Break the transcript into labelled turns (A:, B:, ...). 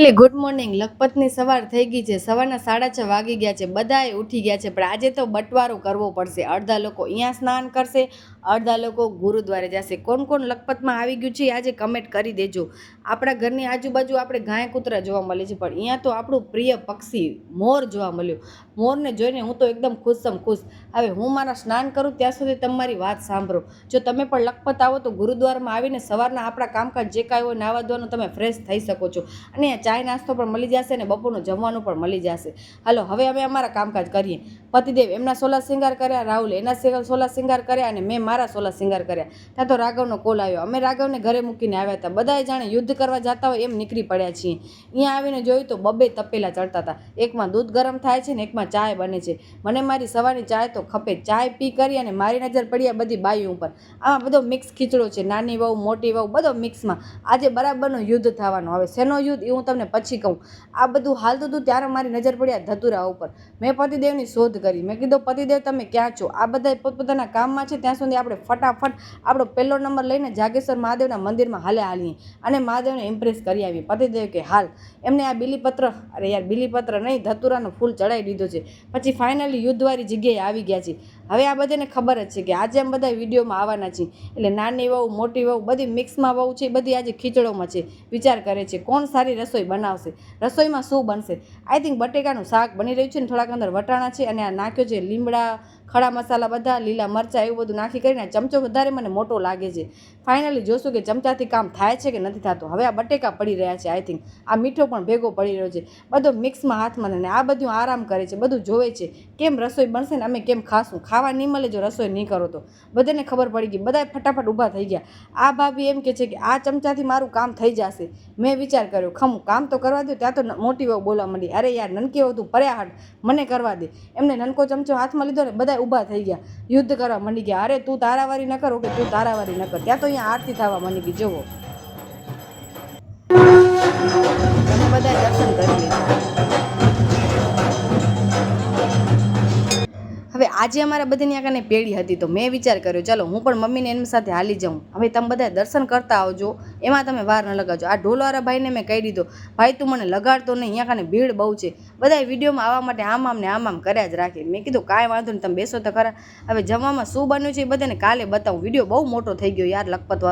A: એટલે good morning લખપતની સવાર થઈ ગઈ છે. સવારના સાડા છ વાગી ગયા છે. બધાએ ઉઠી ગયા છે. પણ આજે તો બટવારો કરવો પડશે. અડધા લોકો અહીંયા સ્નાન કરશે. અડધા લોકો ગુરુદ્વારે જશે. કોણ કોણ લખપતમાં આવી ગયું છે આજે કમેન્ટ કરી દેજો. આપણા ઘરની આજુબાજુ આપણે ગાય કૂતરા જોવા મળે છે. પણ અહીંયા તો આપણું પ્રિય પક્ષી મોર જોવા મળ્યું. મોરને જોઈને હું તો એકદમ ખુશમ ખુશ. હવે હું મારા સ્નાન કરું ત્યાં સુધી તમારી વાત સાંભળો. જો તમે પણ લખપત આવો તો ગુરુદ્વારમાં આવીને સવારના આપણા કામકાજ જે કાંઈ હોય નાવા ધોવાનું તમે ફ્રેશ થઈ શકો છો. અને ચાય નાસ્તો પણ મળી જશે અને બપોરનું જમવાનું પણ મળી જશે. હાલો, હવે અમે અમારા કામકાજ કરીએ. પતિદેવ એમના સોલા શિંગાર કર્યા, રાહુલ એના સોલા શિંગાર કર્યા અને મેં મારા સોલા શિંગાર કર્યા. ત્યાં તો રાઘવનો કોલ આવ્યો. અમે રાઘવને ઘરે મૂકીને આવ્યા હતા. બધાએ જાણે યુદ્ધ કરવા જતા હોય એમ નીકળી પડ્યા છીએ. અહીંયા આવીને જોયું તો બબે તપેલા ચડતા હતા. એકમાં દૂધ ગરમ થાય છે ને એકમાં ચાય બને છે. મને મારી સવારની ચાય તો ખપે. ચાય પી કરી અને મારી નજર પડ્યા બધી બાયું ઉપર. આમાં બધો મિક્સ ખીચડો છે. નાની વહુ, મોટી વહુ, બધો મિક્સમાં આજે બરાબરનું યુદ્ધ થવાનું. હવે શેનો યુદ્ધ એ હું તમને પછી કહું. આ બધું હાલતું હતું ત્યારે મારી નજર પડ્યા ધતુરા ઉપર. મેં પતિદેવની શોધ કરી. મેં કીધું પતિદેવ તમે ક્યાં છો? આ બધા પોતપોતાના કામમાં છે. ત્યાં સુધી આપણે ફટાફટ આપણો પહેલો નંબર લઈને જાગેશ્વર મહાદેવના મંદિરમાં હાલે હાલીએ અને મહાદેવને ઇમ્પ્રેસ કરી આવીએ. પતિદેવ કે, હાલ. એમને આ બિલીપત્ર, અરે યાર, બિલીપત્ર નહીં, ધતુરાનું ફૂલ ચડાવી દીધું છે. પછી ફાઇનલી યુદ્ધવાળી જગ્યાએ આવી ગયા છે હવે આ બધાને ખબર જ છે કે આજે આમ બધા વિડીયોમાં આવવાના છે. એટલે નાની વહુ, મોટી વહુ બધી મિક્સમાં વહુ છે, બધી આજે ખીચડોમાં છે. વિચાર કરે છે કોણ સારી રસોઈ બનાવશે, રસોઈમાં શું બનશે? આઈ થિંક બટેકાનું શાક બની રહ્યું છે ને થોડાક અંદર વટાણા છે અને આ નાખ્યો છે લીમડા ખડા મસાલા બધા, લીલા મરચાં, એવું બધું નાખી કરીને ચમચો વધારે મને મોટો લાગે છે. ફાઇનલી જોશું કે ચમચાથી કામ થાય છે કે નથી થતું. હવે આ બટેકા પડી રહ્યા છે આઈ થિંક આ મીઠો પણ ભેગો પડી રહ્યો છે. બધો મિક્સમાં હાથમાં ને આ બધું આરામ કરે છે, બધું જોવે છે કેમ રસોઈ બનશે ને અમે કેમ ખાશું. ખાવા નહીં મળે જો રસોઈ નહીં કરો તો. બધાને ખબર પડી ગઈ. બધા ફટાફટ ઊભા થઈ ગયા. આ ભાભી એમ કે છે કે આ ચમચાથી મારું કામ થઈ જશે. મેં વિચાર કર્યો, ખમ, કામ તો કરવા દો, ત્યાં તો મોટી વહુ બોલવા માંડી. અરે યાર, નનકી વહુ તું પર્યા હટ. મને કરવા દે. એમને નનકો ચમચો હાથમાં લીધો ને બધા ઊભા થઈ ગયા. યુદ્ધ કરવા માંડી ગયા. અરે, તું તારાવારી ન કરો કે તું તારાવારી ન કર. ત્યાં તો અહીંયા આરતી થવા માંડી ગઈ તમે બધા દર્શન કરી હવે આજે અમારા બધાની આગળની પેઢી હતી, તો મેં વિચાર કર્યો, ચાલો, હું પણ મમ્મીને એમની સાથે હાલી જાઉં. હવે તમે બધા દર્શન કરતા આવજો, એમાં તમે વાર ન લગાવજો. આ ઢોલવાળા ભાઈને મેં કહી દીધો, ભાઈ, તું મને લગાડતો નહીં, અહીંયા કાને ભીડ બહુ છે. બધા વિડીયોમાં આવવા માટે આમ આમ ને આમ આમ કર્યા જ રાખે. મેં કીધું, કાંઈ વાંધો નહીં, તમે બેસો તો ખરા. હવે જમવામાં શું બન્યું છે એ બધાને કાલે બતાવું. વીડિયો બહુ મોટો થઈ ગયો યાર લખપત વાળો